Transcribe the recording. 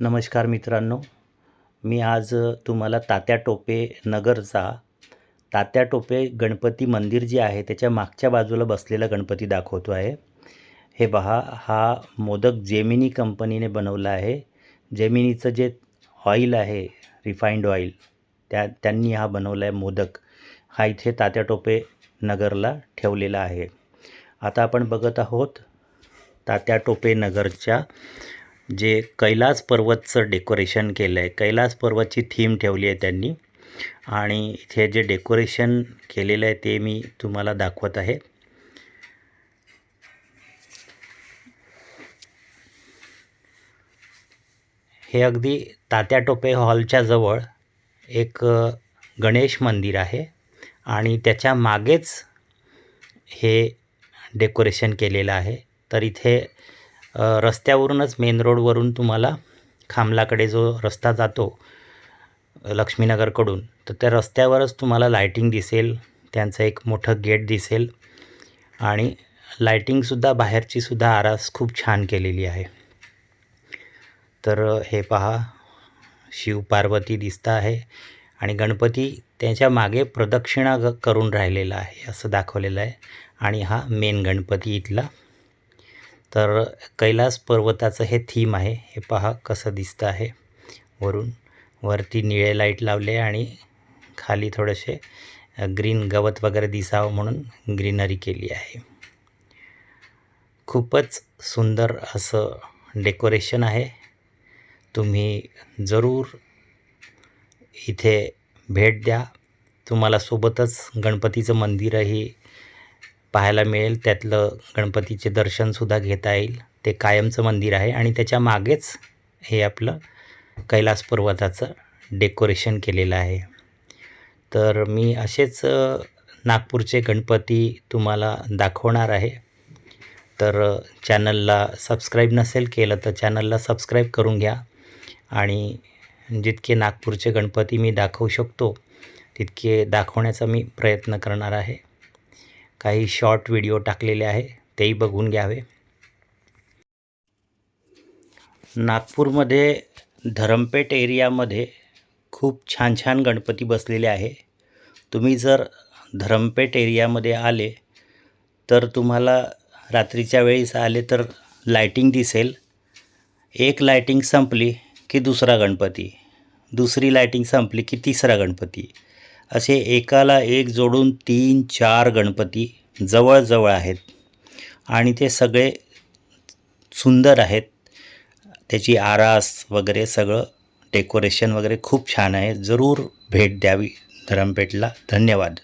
नमस्कार मित्रांनो. मी आज तुम्हाला तात्या टोपे नगरचा तात्या टोपे गणपती मंदिर जे आहे त्याच्या मागच्या बाजूला बसलेला गणपती दाखवतो आहे. हे पहा हा मोदक जेमिनी कंपनीने बनवला आहे. जेमिनीचं जे ऑइल आहे रिफाईंड ऑईल त्या त्यांनी हा बनवला आहे मोदक. हा इथे तात्या टोपे नगरला ठेवलेला आहे. आता आपण बघत आहोत तात्या टोपे नगरच्या जे कैलास पर्वतचं डेकोरेशन केलं आहे कैलास पर्वतची थीम ठेवली आहे त्यांनी. आणि इथे जे डेकोरेशन केलेलं आहे ते मी तुम्हाला दाखवत आहे. हे अगदी तात्या टोपे हॉलच्या जवळ एक गणेश मंदिर आहे. आणि त्याच्या मागेच हे डेकोरेशन केलेलं आहे. तर इथे रस्त्यावरूनच मेन रोडवरून तुम्हाला खामलाकडे जो रस्ता जातो लक्ष्मीनगरकडून तर त्या रस्त्यावरच तुम्हाला लायटिंग दिसेल त्यांचं एक मोठं गेट दिसेल आणि लायटिंगसुद्धा बाहेरचीसुद्धा आरास खूप छान केलेली आहे. तर हे पहा शिव पार्वती दिसतं आहे आणि गणपती त्याच्यामागे प्रदक्षिणा ग करून राहिलेला आहे असं दाखवलेलं आहे. आणि हा मेन गणपती इथला. तर कैलास पर्वताचं हे थीम आहे. हे पहा कसं दिसतं आहे. वरून वरती निळे लाइट लावले आणि खाली थोडेसे ग्रीन गवत वगैरे दिसावं म्हणून ग्रीनरी केली आहे. खूपच सुंदर असं डेकोरेशन आहे. तुम्ही जरूर इथे भेट द्या. तुम्हाला सोबतच गणपतीचं मंदिरही पाहायला मिळेल. त्यातलं गणपतीचे दर्शनसुद्धा घेता येईल. ते कायमचं मंदिर आहे आणि त्याच्या मागेच हे आपलं कैलास पर्वताचं डेकोरेशन केलेलं आहे. तर मी असेच नागपूरचे गणपती तुम्हाला दाखवणार आहे. तर चॅनलला सबस्क्राईब नसेल केलं तर चॅनलला सबस्क्राईब करून घ्या. आणि जितके नागपूरचे गणपती मी दाखवू शकतो तितके दाखवण्याचा मी प्रयत्न करणार आहे. काही शॉर्ट व्हिडिओ टाकलेले आहे तेही बघून घ्यावे. नागपूरमध्ये धरमपेट एरियामध्ये खूप छान छान गणपती बसलेले आहे. तुम्ही जर धरमपेट एरियामध्ये आले तर तुम्हाला रात्रीच्या वेळेस आले तर लायटिंग दिसेल. एक लायटिंग संपली की दुसरा गणपती. दुसरी लायटिंग संपली की तिसरा गणपती. असे एकाला एक जोडून तीन चार गणपती जवळजवळ आहेत. आणि ते सगळे सुंदर आहेत. त्याची आरास वगैरे सगळं डेकोरेशन वगैरे खूप छान आहे. जरूर भेट द्यावी धरमपेठला. धन्यवाद.